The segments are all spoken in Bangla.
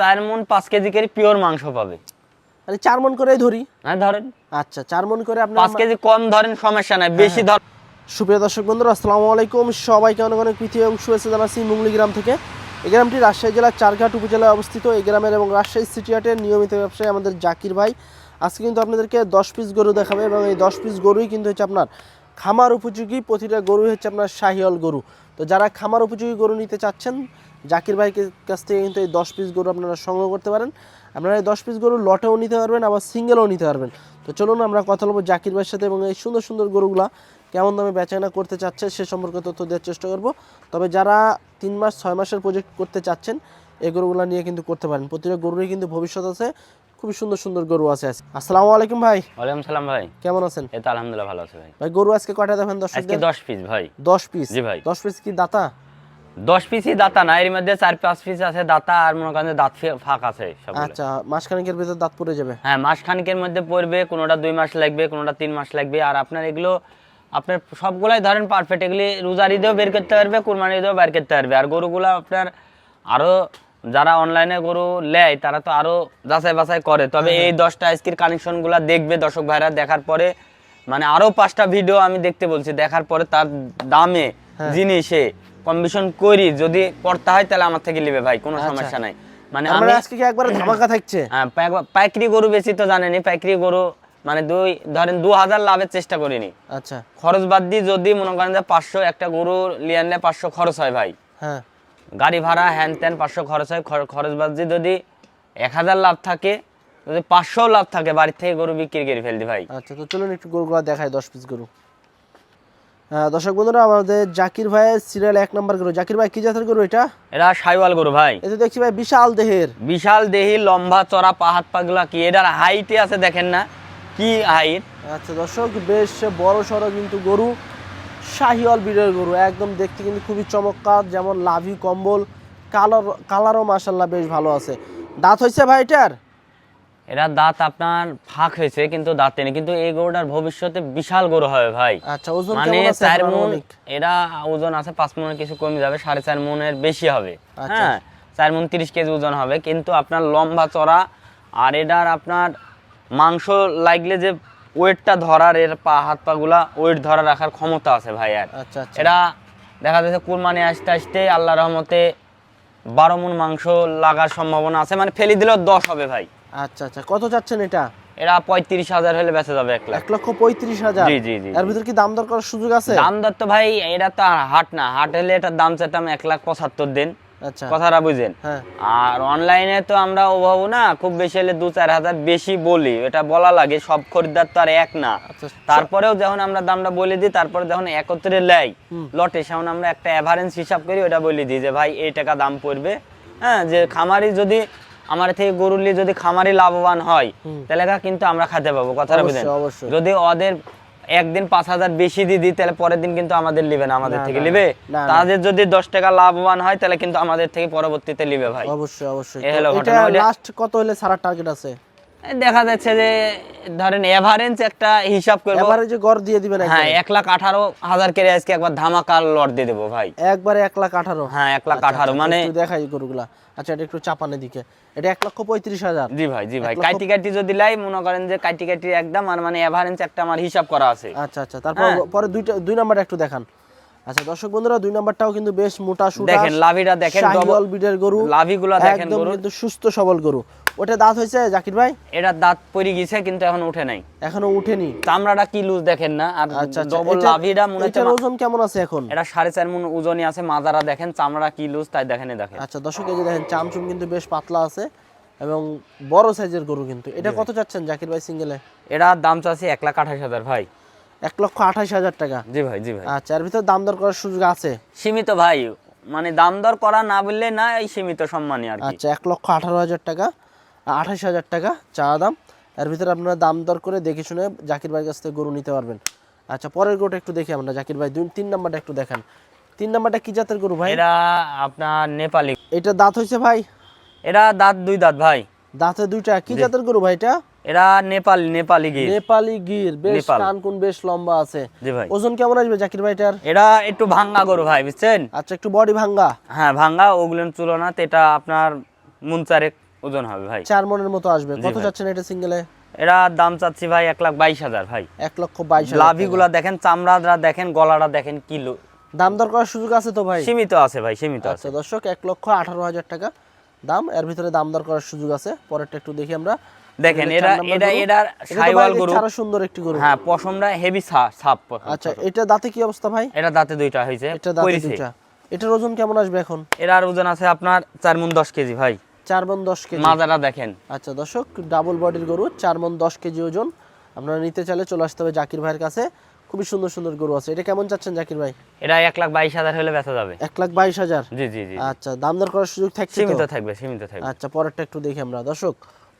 চার মন পাঁচ কেজি করে পিওর মাংস পাবে। মানে চার মন করেই ধরি। হ্যাঁ ধরেন। আচ্ছা চার মন করে আপনার পাঁচ কেজি কম ধরেন সমস্যা নাই বেশি ধর সুপ্রিয় দর্শক বন্ধুরা আসসালামু আলাইকুম। সবাইকে অনেক অনেক প্রীতি এবং শুভেচ্ছা জানাচ্ছি মুঙ্গলি গ্রাম থেকে। এই গ্রামটি রাজশাহী জেলার চারঘাট উপজেলায় অবস্থিত। এই গ্রামের এবং রাজশাহী সিটি হাটের নিয়মিত ব্যবসায়ী আমাদের জাকির ভাই। আজকে কিন্তু আপনাদেরকে দশ পিস গরু দেখাবে এবং এই দশ পিস গরুই কিন্তু হচ্ছে আপনার খামার উপযোগী। প্রতিটা গরুই হচ্ছে আপনার শাহিওয়াল গরু। তো যারা খামার উপযোগী গরু নিতে চাচ্ছেন জাকির ভাইকে কাছ থেকে কিন্তু এই দশ পিস গরু আপনারা সংগ্রহ করতে পারেন। আপনারা এই দশ পিস গরু লটেও নিতে পারবেন আবার সিঙ্গেলও নিতে পারবেন। তো চলুন আমরা কথা বলব জাকির ভাইয়ের সাথে এবং এই সুন্দর সুন্দর গরুগুলা কেমন দামে বেচাকেনা করতে চাচ্ছে সে সম্পর্কে তথ্য দেওয়ার চেষ্টা করব। তবে যারা তিন মাস ছয় মাসের প্রজেক্ট করতে চাচ্ছেন এই গরুগুলো নিয়ে কিন্তু করতে পারেন। প্রতিটা গরুরই কিন্তু ভবিষ্যৎ আছে খুবই সুন্দর সুন্দর গরু আছে আজকে। আসসালামু আলাইকুম ভাই। ওয়ালাইকুম সালাম ভাই। কেমন আছেন? এই তো আলহামদুলিল্লাহ ভালো আছে ভাই। ভাই গরু আজকে কয়টা দেবেন আজকে দর্শকদের দশ পিস ভাই। দশ পিস জি ভাই। দশ পিস কি দাতা? দশ পিসই দাতা না এর মধ্যে চার পাঁচ পিস আছে দাতা আর মনে করেন দাঁত ফাঁক আছে আচ্ছা মাসখানেকের ভিতর দাঁত পড়ে যাবে? হ্যাঁ মাস খানিকের মধ্যে পড়বে কোনোটা দুই মাস লাগবে কোনোটা তিন মাস লাগবে। আর আপনার এগুলো আপনার সবগুলাই ধরেন পারফেক্ট এগুলি রোজার ঈদেও বের করতে পারবে কোরবানি ঈদেও বের করতে পারবে। আর গরুগুলো আপনার আরও যারা অনলাইনে গরু নেয় তারা তো আরও যাচাই বাছাই করে। তবে এই দশটা আজকের কানেকশনগুলো দেখবে দর্শক ভাইরা দেখার পরে মানে আরও পাঁচটা ভিডিও আমি দেখতে বলছি। দেখার পরে তার দামে জিনিসে কম্বিশন করি যদি পড়তে হয় তাহলে আমার থেকে নেবে ভাই কোনো সমস্যা নাই। মানে মানে আজকে কি একবারে ধামাকা থাকছে? হ্যাঁ পাইকারি গরু বেশি তো জানেনি পাইকারি গরু মানে দুই ধরেন দু হাজার লাভের চেষ্টা করিনি। আচ্ছা। খরচ বাদ দিয়ে যদি মনে করেন যে পাঁচশো একটা গরু লিয়ে আনলে পাঁচশো খরচ হয় ভাই। হ্যাঁ। গাড়ি ভাড়া হ্যান ত্যান পাঁচশো খরচ হয়। খরচ বাদ দিয়ে যদি এক হাজার লাভ থাকে যদি পাঁচশো লাভ থাকে বাড়ির থেকে গরু বিক্রি করে ফেলদি ভাই। আচ্ছা তো চলুন একটু গরুগুলো দেখায় দশ পিস গরু। দর্শক বন্ধুরা আমাদের জাকির ভাইয়ের সিরিয়াল এক নম্বর গরু। জাকির ভাই কি জাতের গরু এটা? এটা সাইওয়াল গরু ভাই। তো দেখছি ভাই বিশাল দেহের। বিশাল দেহি লম্বা চড়া পাহাত পাগলা কি? এটার হাইটে আছে দেখেন না। কি হাইট আচ্ছা দর্শক বেশ বড় সড়ো কিন্তু গরু। শাহিওয়াল বিড়ের গরু একদম দেখতে কিন্তু খুবই চমৎকার যেমন লাভি কম্বল কালার কালারও মাসাল্লাহ বেশ ভালো আছে। দাঁত হয়েছে ভাই এটার? এরা দাঁত আপনার ফাঁক হয়েছে কিন্তু দাঁতে নেই। কিন্তু এই গরুটার ভবিষ্যতে বিশাল গরু হবে ভাই। আচ্ছা ওজন মানে চার মন এরা ওজন আছে পাঁচ মনের কিছু কমে যাবে সাড়ে চার মনের বেশি হবে। আচ্ছা। হ্যাঁ চার মন তিরিশ কেজি ওজন হবে কিন্তু আপনার লম্বা চড়া আর এটার আপনার মাংস লাগলে যে ওয়েটটা ধরার এর পা হাত পা গুলা ওয়েট ধরা রাখার ক্ষমতা আছে ভাই আর। আচ্ছা আচ্ছা। এরা দেখা যাচ্ছে কুরবানি আসতে আসতে আল্লাহ রহমতে বারো মন মাংস লাগার সম্ভাবনা আছে মানে ফেলি দিলেও দশ হবে ভাই। আচ্ছা আচ্ছা। কত চাচ্ছেন এটা? এরা পঁয়ত্রিশ হাজার হলে বেঁচে যাবে এক লাখ। এক লক্ষ পঁয়ত্রিশ হাজার? জি, জি, জি, এর ভিতর কি দাম দর করার সুযোগ আছে? দাম দর তো ভাই এটা তো হাট না। হাট হলে এটার দাম চাইতাম এক লাখ পঁচাত্তর দিন। আচ্ছা। কথাটা বুঝেন? হ্যাঁ। আর অনলাইনে তো আমরা ওভাবো না খুব বেশি হলে দু চার হাজার বেশি বলি। এটা বলা লাগে সব খরিদ্দার তো আর এক না। আচ্ছা তারপরেও যখন আমরা দামটা বলে দিই তারপরে যখন একত্রে লাই লটে সেমন আমরা একটা অ্যাভারেন্স হিসাব করি ওটা বলে দিই যে ভাই এই টাকা দাম পড়বে। হ্যাঁ যে খামারি যদি আমার থেকে গরু নিয়ে যদি খামারি লাভবান হয় তাহলে কিন্তু আমরা খেতে পাবো কথাটা অবশ্যই। যদি ওদের একদিন পাঁচ হাজার বেশি দিয়ে দিই তাহলে পরের দিন কিন্তু আমাদের লিবে না আমাদের থেকে লিবে। তাদের যদি দশ টাকা লাভবান হয় তাহলে কিন্তু আমাদের থেকে পরবর্তীতে লিবে ভাই। অবশ্যই অবশ্যই। লাস্ট কত হলে সারা টার্গেট আছে? দেখা যাচ্ছে যে ধরেন এভারেন্স একটা হিসাব করব। এবারে যে গড় দিয়ে দিবেন হ্যাঁ? এক লাখ আঠারো হাজার কেড়ে আজকে একবার ধামাকার লট দিয়ে দেবো ভাই। একবারে এক লাখ আঠারো। হ্যাঁ এক লাখ আচ্ছা, আঠারো আচ্ছা, মানে একটু দেখাই গরুগুলা। আচ্ছা এটা একটু চাপানের দিকে। এটা এক লক্ষ পঁয়ত্রিশ হাজার। জি ভাই জি ভাই কাটি কাটি যদি লাই মনে করেন যে কাটি কাটি একদম আর মানে এভারেন্স একটা আমার হিসাব করা আছে। আচ্ছা আচ্ছা তারপর হ্যাঁ। পরে দুইটা দুই নাম্বারটা একটু দেখান। আচ্ছা দর্শক বন্ধুরা দুই নাম্বারটাও কিন্তু বেশ মোটা সুটা। দেখেন লাভিটা দেখেন বিডের গরু। লাভিগুলা দেখেন একদম কিন্তু সুস্থ সবল গরু। ওটা দাঁত হয়েছে জাকির ভাই? এটা দাঁত পড়ে গেছে কিন্তু এখন উঠে নাই। এখনও উঠেনি। চামড়াটা কি লুজ দেখেন না আর আচ্ছা আচ্ছা। ডবল লাভিটা মনে হচ্ছে ওজন কেমন আছে এখন? এটা সাড়ে চার মন ওজনই আছে মাজারা দেখেন চামড়া কি লুজ তাই দেখেন দেখেন। আচ্ছা দর্শক এই যে দেখেন চামচুম কিন্তু বেশ পাতলা আছে এবং বড় সাইজের গরু কিন্তু। এটা কত চাচ্ছেন জাকির ভাই সিঙ্গেলে এটা দাম চাচ্ছি এক লাখ আঠাশ হাজার ভাই। এক লক্ষ আঠাশ হাজার টাকা। জি ভাই জি ভাই। আচ্ছা এর ভিতর দাম দর করার সুযোগ আছে? সীমিত ভাই মানে দাম দর করা না বললে না এই সীমিত সম্মানই আর আচ্ছা এক লক্ষ আঠারো হাজার টাকা আঠাশ হাজার টাকা চা দাম। এর ভিতরে আপনারা দাম দর করে দেখে শুনে জাকির ভাইয়ের কাছ থেকে গরু নিতে পারবেন। আচ্ছা পরের গরুটা একটু দেখি আমরা। জাকির ভাই দুই তিন নাম্বারটা একটু দেখান। তিন নাম্বারটা কি জাতের গরু ভাই? এরা আপনার নেপালি। এটা দাঁত হয়েছে ভাই? এরা দাঁত দুই দাঁত ভাই। দাঁতে দুইটা। কি জাতের গরু ভাই এটা? এরা নেপাল নেপালি গির। নেপালি গির বেশ বেশ লম্বা আছে। জি ভাই। ওজন কেমন আসবে জাকির ভাইটার এরা একটু ভাঙ্গা গরু ভাই বুঝছেন? আচ্ছা একটু বডি ভাঙ্গা? হ্যাঁ ভাঙ্গা ওগুলোর তুলনাতে এটা আপনার মুন চারেক ওজন হবে ভাই। চার মনের মতো আসবে। কত ভাই। যাচ্ছেন এটা সিঙ্গেলে এরা দাম চাচ্ছি ভাই এক লাখ বাইশ হাজার ভাই। এক লক্ষ বাইশ লাভিগুলা দেখেন চামড়াটা দেখেন গলাটা দেখেন কিলো দাম দর করার সুযোগ আছে তো ভাই? সীমিত আছে ভাই সীমিত আছে। আচ্ছা দর্শক এক লক্ষ আঠারো হাজার টাকা দাম। এর ভিতরে দাম দর করার সুযোগ আছে। পরেরটা একটু দেখি আমরা। দেখেন এটা এরা চার এটা এটার সাইওয়াল গরু। আরও সুন্দর একটি গরু। হ্যাঁ পশমটা হেভি ছাপ আচ্ছা এটা দাঁতে কি অবস্থা ভাই? এটা দাঁতে দুইটা এটা দাঁতে দুইটা। এটার ওজন কেমন আসবে এখন? ওজন আছে আপনার চার মন দশ কেজি ভাই। চার মন দশ কেজি। মাজারা দেখেন। আচ্ছা দর্শক ডাবল বডির গরু চার মন দশ কেজি ওজন। আপনারা নিতে চাইলে চলে আসতে হবে জাকির ভাইয়ের কাছে। খুবই সুন্দর সুন্দর গরু আছে। এটা কেমন চাচ্ছেন জাকির ভাই? এটা এক লাখ বাইশ হাজার হলে বেচা যাবে। এক লাখ বাইশ হাজার? জি জি জি আচ্ছা দাম দর করার সুযোগ থাকছে সীমিত থাকবে সীমিত থাকবে। আচ্ছা পরেরটা একটু দেখি আমরা। দর্শক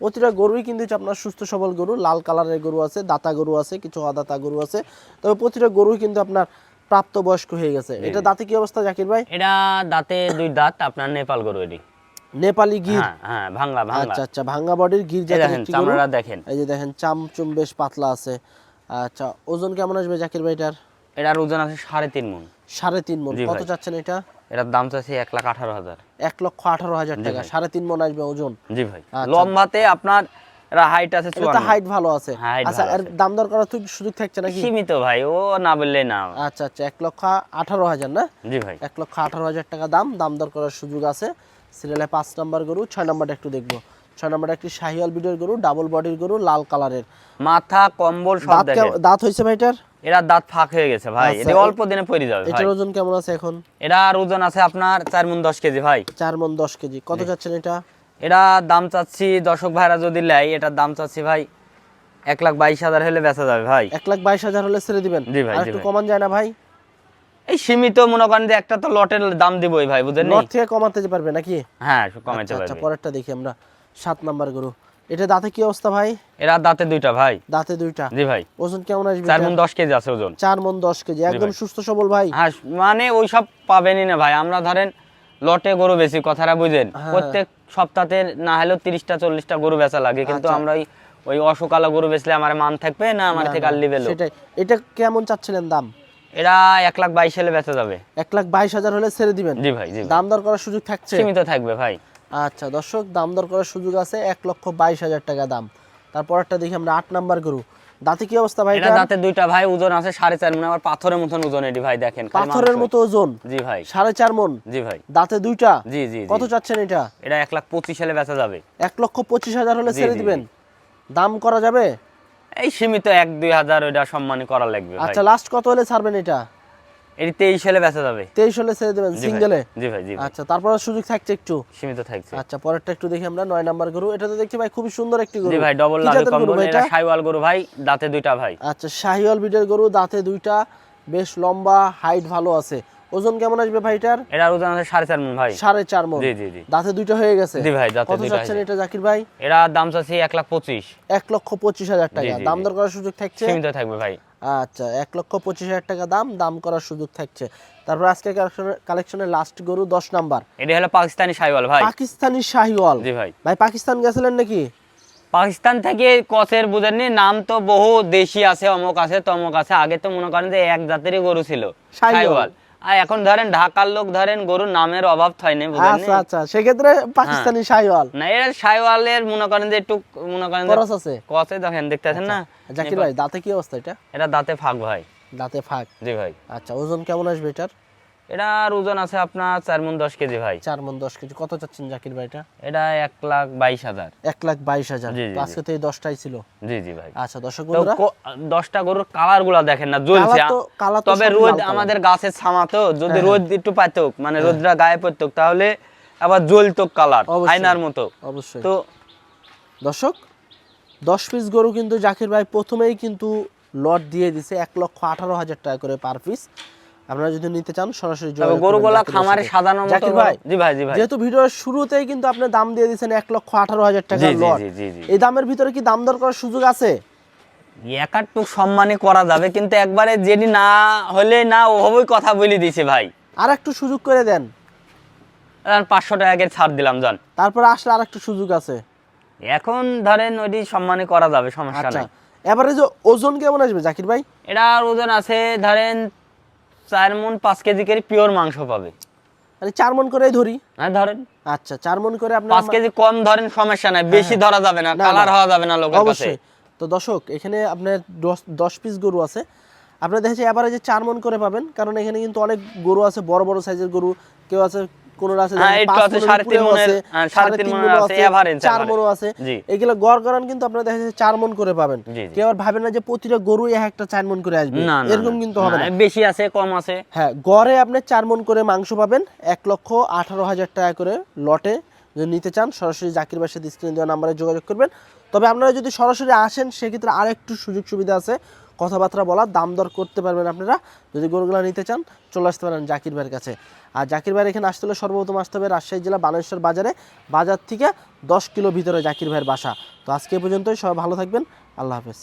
প্রতিটা গরুই কিন্তু আপনার সুস্থ সবল গরু লাল কালারের গরু আছে দাতা গরু আছে কিছু অদাতা গরু আছে। তবে প্রতিটা গরুই কিন্তু আপনার প্রাপ্তবয়স্ক হয়ে গেছে। এটা দাঁতে কি অবস্থা জাকির ভাই? এটা দাঁতে দুই দাঁত আপনার নেপাল গরু এটি। নেপালি গির? হ্যাঁ হ্যাঁ ভাঙলা ভাঙলা আচ্ছা আচ্ছা ভাঙ্গা বডির গির দেখেন চামড়াটা দেখেন। এই যে দেখেন চামচুম বেশ পাতলা আছে। আচ্ছা ওজন কেমন আসবে জাকির ভাই এটার? এটার ওজন আছে সাড়ে তিন মন। সাড়ে তিন মন। কত চাচ্ছেন এটা? এটার দাম চাচ্ছে এক লাখ আঠারো হাজার। এক লক্ষ আঠারো হাজার টাকা সাড়ে তিন মন আসবে ওজন। জি ভাই। আচ্ছা। লম্বাতে আপনার এরা হাইট আছে এটা হাইট ভালো আছে। আচ্ছা এর দাম দর করার তো সুযোগ থাকছে নাকি? সীমিত ভাই ও না বললে না। আচ্ছা আচ্ছা এক লক্ষ আঠারো হাজার না? জি ভাই। এক লক্ষ আঠারো হাজার টাকা দাম দাম দর করার সুযোগ আছে। সিরিয়ালে পাঁচ নাম্বার গরু ছয় নাম্বারটা একটু দেখব। ছয় নাম্বারটা একটি শাহিয়াল বিডের গরু ডাবল বডির গরু লাল কালারের মাথা কম্বল দাঁত হয়েছে ভাইটার এরা দাঁত ফাঁক হয়ে গেছে ভাই। আচ্ছা, এটা অল্প দিনে পড়ে যাবে এটার ওজন কেমন আছে এখন? এটা আর ওজন আছে আপনার চার মন দশ কেজি ভাই। চার মন দশ কেজি। কত যাচ্ছেন এটা? এটা দাম চাচ্ছি দর্শক ভাইরা যদি লেয় এটার দাম চাচ্ছি ভাই এক লাখ বাইশ হাজার হলে বেচা যাবে ভাই। এক লাখ বাইশ হাজার হলে ছেড়ে দিবেন? জি ভাই, আর একটু। কমান যায় না ভাই? এই সীমিত মনে করেন যে একটা তো লটের দাম দিবই ভাই বুঝেন নর্থ থেকে কমাতে পারবে নাকি? হ্যাঁ কমাতে কমাইতে আচ্ছা আচ্ছা পরেরটা দেখি আমরা। সাত নাম্বার গরু। এটা দাঁতে কি অবস্থা ভাই? এরা দাঁতে দুইটা ভাই। দাঁতে দুইটা। জি ভাই। ওজন কেমন আসবে চার এটা? মন দশ কেজি আছে ওজন। চার মন দশ কেজি। একদম সুস্থ সবল ভাই। হ্যাঁ মানে ওই সব পাবেনই না ভাই। আমরা ধরেন লটে গরু বেশি কথাটা বুঝেন। হ্যাঁ। প্রত্যেক সপ্তাহে না হলেও তিরিশটা চল্লিশটা গরু বেচা লাগে। কিন্তু আচ্ছা। আমরা ওই ওই অসকালা গরু বেচলে আমার মান থাকবে না আমার থেকে আর লিবে সেটাই। এটা কেমন চাচ্ছিলেন দাম? এরা এক লাখ বাইশ হলে বেচা যাবে। এক লাখ বাইশ হাজার হলে ছেড়ে দিবেন। জি ভাই জি ভাই। দাম দর করার সুযোগ থাকছে? সীমিত থাকবে ভাই। আচ্ছা দর্শক দাম দর করার সুযোগ আছে এক লক্ষ বাইশ হাজার টাকা দাম। তারপরটা দেখি আমরা আট নাম্বার গরু। দাঁতে কি অবস্থা ভাই এটা? দাঁতে দুইটা ভাই ওজন আছে সাড়ে চার মানে আবার পাথরের মতন ওজন এটি ভাই দেখেন পাথরের মতো ওজন? জি ভাই। সাড়ে চার মন? জি ভাই। দাঁতে দুইটা? জি জি জি। কত চাচ্ছেন এটা? এটা এক লাখ পঁচিশ হলে বেচা যাবে। এক লক্ষ পঁচিশ হাজার হলে ছেড়ে দিবেন। দাম করা যাবে? এই সীমিত এক দুই হাজার ওইটা সম্মানী করা লাগবে আচ্ছা লাস্ট কত হলে ছাড়বেন এটা? এটি তেইশ হলে বেচা যাবে। তেইশ হলে ছেড়ে দেবেন সিঙ্গেলে? জি ভাই জি আচ্ছা তারপরে সুযোগ থাকছে একটু? সীমিত থাকছে। আচ্ছা পরেরটা একটু দেখি আমরা নয় নাম্বার গরু। এটা তো দেখছি ভাই সুন্দর একটি গরু। জি ভাই ডবল কি লাভে জাতের গরু কম্বল এটা এটা? গরু ভাই দাঁতে দুইটা ভাই। আচ্ছা শাহিওয়াল বিটের গরু দাঁতে দুইটা বেশ লম্বা হাইট ভালো আছে। ওজন কেমন আসবে ভাইটার এটার? ওজন আছে সাড়ে চার মন ভাই। সাড়ে চার মন। জি জি জি। দাঁতে দুইটা হয়ে গেছে? জি ভাই, দাঁতে দুইটা চাচ্ছেন এটা জাকির ভাই? এরা দাম চাচ্ছি এক লাখ পঁচিশ। এক লক্ষ পঁচিশ হাজার টাকা। দাম দর করার সুযোগ থাকছে? সীমিত থাকবে ভাই। আচ্ছা এক লক্ষ পঁচিশ হাজার টাকা দাম দাম করার সুযোগ থাকছে। তারপর আজকে কালেকশনের লাস্ট গরু দশ নাম্বার। এটা হলো পাকিস্তানি শাহিওয়াল ভাই। পাকিস্তানি শাহিওয়াল। জি ভাই। ভাই পাকিস্তান গেছিলেন নাকি? পাকিস্তান থেকে কচের বুঝেননি নাম তো বহু দেশি আছে অমুক আছে তমক আছে। আগে তো মনে করেন যে এক জাতেরই গরু ছিল। শাহিওয়াল। আর এখন ধরেন ঢাকার লোক ধরেন গরুর নামের অভাব হয়নি বুঝলেন আচ্ছা আচ্ছা। সেক্ষেত্রে পাকিস্তানি শাইওয়াল না এর শাইওয়ালের মনে করেন যে একটু মনে করেন খরচ আছে। কচে দেখেন দেখতেছেন না? জাকির ভাই দাঁতে কি অবস্থা এটা? এটা দাঁতে ফাঁক ভাই। দাঁতে ফাঁক। জি ভাই। আচ্ছা ওজন কেমন আসবে এটার? এটার ওজন আছে আপনার চার মন দশ কেজি ভাই। চার মন দশ কেজি। কত চাচ্ছেন জাকির ভাই এটা? এটা এক লাখ বাইশ হাজার। এক লাখ বাইশ হাজার। আজকে তো এই দশটাই ছিল। জি জি ভাই। আচ্ছা দর্শক দশটা গরুর কালারগুলা দেখেন না জ্বলছে। তবে রোদ আমাদের গাছের ছামা তো যদি হ্যাঁ, রোদ একটু পাইতো মানে রোদরা গায়ে পড়তো তাহলে আবার জ্বলতো কালার। আয়নার মতো। অবশ্যই। তো দর্শক দশ পিস গরু কিন্তু জাকির ভাই প্রথমেই কিন্তু লট দিয়ে দিছে এক লক্ষ আঠারো হাজার টাকা করে পার পিস আপনারা যদি নিতে চান সরাসরি করবেন গরুগুলা খামারে। সাজানোর জাকির ভাই জি ভাই জি ভাই। যেহেতু ভিডিওর শুরুতেই কিন্তু আপনি দাম দিয়ে দিয়েছেন এক লক্ষ আঠারো হাজার টাকা লট জি, জি, জি। এই দামের ভিতরে কি দাম দর করার সুযোগ আছে? একাটুক সম্মানই করা যাবে কিন্তু একবারে যেটি না হলে না ওভাবেই কথা বলে দিছে ভাই। আর একটু সুযোগ করে দেন। পাঁচশো টাকা ছাড় দিলাম জান। তারপর আসলে আর একটু সুযোগ আছে। এখন ধরেন ওইটি সম্মানই করা যাবে সমস্যা আচ্ছা। নাই। এবারে যে ওজন কেমন আসবে জাকির ভাই? এটার ওজন আছে ধরেন চার মন পাঁচ কেজি করে পিওর মাংস পাবে। মানে চার মন করেই ধরি। হ্যাঁ ধরেন। আচ্ছা চার মন করে আপনার পাঁচ কেজি কম ধরেন সমস্যা নাই। বেশি ধরা যাবে না হ্যাঁ, কালার হওয়া যাবে না লোকের কাছে। তো দর্শক এখানে আপনার দশ দশ পিস গরু আছে। আপনার দেখেছি এবারে যে চার মন করে পাবেন কারণ এখানে কিন্তু অনেক গরু আছে বড় বড় সাইজের গরু। কেউ আছে আছে হ্যাঁ, একটু চার average। আছে। এগুলো গড় গড়ান কিন্তু আপনারা দেখা যাচ্ছে চার মন করে পাবেন। জি, জি। কেউ আর ভাবেন না যে প্রতিটা গরু এক একটা চার মন করে আসবে। না না, এরকম কিন্তু হবে না। না, বেশি আছে কম আছে। হ্যাঁ গড়ে আপনি চার মন করে মাংস পাবেন এক লক্ষ আঠারো হাজার টাকা করে লটে। যদি নিতে চান সরাসরি জাকির বাসার স্ক্রিনে দেওয়া নাম্বারে যোগাযোগ করবেন। তবে আপনারা যদি সরাসরি আসেন সেক্ষেত্রে আরেকটু সুযোগ সুবিধা আছে। কথাবার্তা বলা দাম দর করতে পারবেন আপনারা। যদি গরুগুলো নিতে চান, চলে আসতে পারেন জাকির ভাইয়ের কাছে। আর জাকির ভাইয়ের এখানে আসতে হলে সর্বপ্রথম আসতে হবে রাজশাহী জেলা বানেশ্বর বাজারে। বাজার থেকে দশ কিলো ভিতরে জাকির ভাইয়ের বাসা। তো আজকে পর্যন্তই, সবাই ভালো থাকবেন। আল্লাহ হাফেজ।